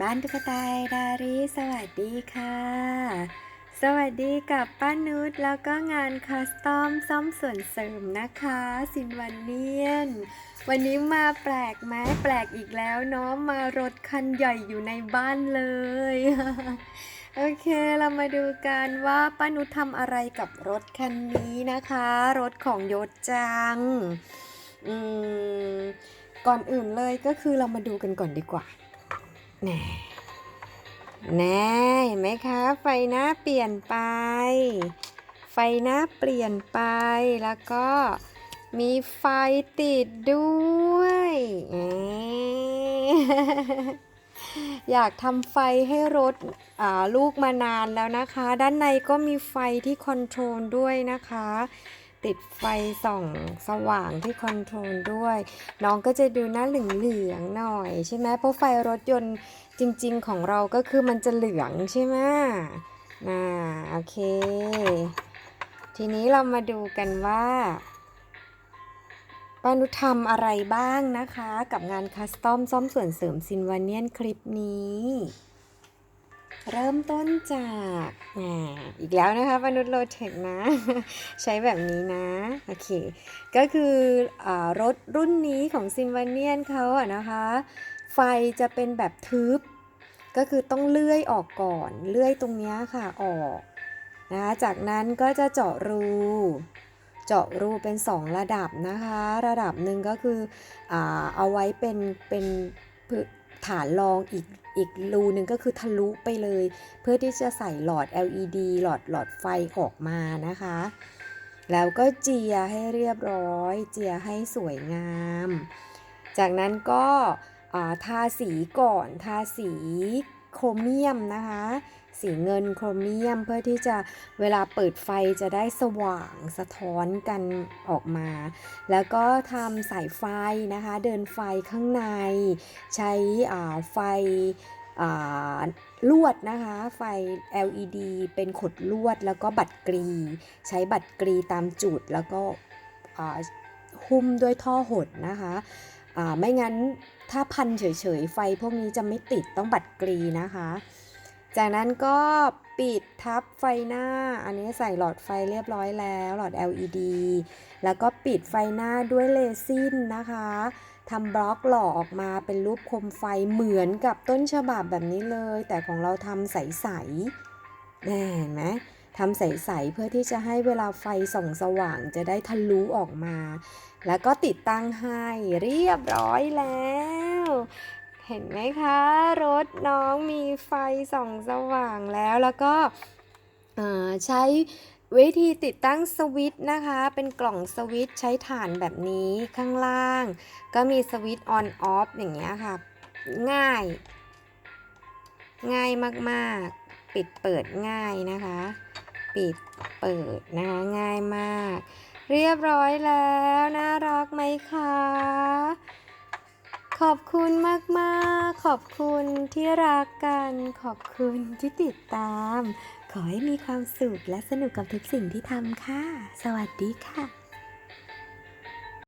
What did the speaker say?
บ้านตุ๊กตาดาริสวัสดีค่ะ สวัสดีกับป้านุชแล้วก็งานคัสตอมซ่อมส่วนเสริมนะคะ สินวันเนียน วันนี้มาแปลกไหมแปลกอีกแล้วเนาะมารถคันใหญ่อยู่ในบ้านเลย โอเคเรามาดูกันว่าป้านุชทำอะไรกับรถคันนี้นะคะ รถของยศจัง อืมก่อนอื่นเลยก็คือเรามาดูกันก่อนดีกว่า แน่แน่เห็นไหมคะ ไฟหน้าเปลี่ยนไป ไฟหน้าเปลี่ยนไปแล้วก็มีไฟติดด้วยอยากทำไฟให้รถลูกมานานแล้วนะคะ ด้านในก็มีไฟที่คอนโทรลด้วยนะคะ ติดไฟส่องสว่างที่คอนโทรลด้วย น้องก็จะดูหน้าเหลืองๆหน่อยใช่ไหมเพราะไฟรถยนต์จริง ๆ ของเราก็คือมันจะเหลืองใช่ไหมน่าโอเค ทีนี้เรามาดูกันว่าป้านุชทำอะไรบ้างนะคะ กับงานคัสตอมซ่อมส่วนเสริมซินวานเนียนคลิปนี้ เริ่มต้นจากอ่าอีกแล้วนะคะป้านุชโรเทคนะ ใช้แบบนี้นะ โอเค ก็คืออารถรุ่นนี้ของซินวานเนียนเขาอะนะคะ ไฟจะเป็นแบบทึบ ก็คือต้องเลื่อยออกก่อน เลื่อยตรงนี้ค่ะออกนะคะจากนั้นก็จะเจาะรูเจาะรูเป็น 2 ระดับนะคะ ระดับหนึ่งก็คืออเอาไว้เป็นเป็น ฐานรองอีกอีกรูนึงก็คือทะลุไปเลย เพื่อที่จะใส่หลอด LED หลอดหลอดไฟออกมานะคะ แล้วก็เจียให้เรียบร้อย เจียให้สวยงาม จากนั้นก็าทาสีก่อนทาสี โครเมียมนะคะ สีเงินโครเมียมเพื่อที่จะเวลาเปิดไฟจะได้สว่างสะท้อนกันออกมา แล้วก็ทำสายไฟนะคะ เดินไฟข้างใน ใช้อ่าไฟอ่าลวดนะคะ ไฟ LED เป็นขดลวดแล้วก็บัตรกรี ใช้บัตรกรีตามจุดแล้วก็อ่าหุ้มด้วยท่อหดนะคะอ่าไม่งั้น ถ้าพันเฉยๆ ไฟพวกนี้จะไม่ติดต้องบัตรกรีนะคะ จากนั้นก็ปิดทับไฟหน้า อันนี้ใส่หลอดไฟเรียบร้อยแล้วหลอด LED แล้วก็ปิดไฟหน้าด้วยเลซินนะคะทำบล็อกหล่อออกมาเป็นรูปคมไฟเหมือนกับต้นฉบับแบบนี้เลย แต่ของเราทำใสๆแน่เห็นไหม ทำใสๆเพื่อที่จะให้เวลาไฟส่องสว่างจะได้ทะลุออกมา แล้วก็ติดตั้งให้เรียบร้อยแล้ว เห็นไหมคะ รถน้องมีไฟส่องสว่างแล้วแล้วก็ใช้วิธีติดตั้งสวิตช์นะคะ เป็นกล่องสวิตช์ใช้ถ่านแบบนี้ข้างล่าง ก็มีสวิตช์ออนออฟอย่างเงี้ยค่ะ ง่าย ง่ายมาก ๆ ปิดเปิดง่ายนะคะ ปิดเปิดนะคะง่ายมาก เรียบร้อยแล้วน่ารักไหมคะ ขอบคุณมากๆ ขอบคุณที่รักกัน ขอบคุณที่ติดตาม ขอให้มีความสุขและสนุกกับทุกสิ่งที่ทำค่ะ สวัสดีค่ะ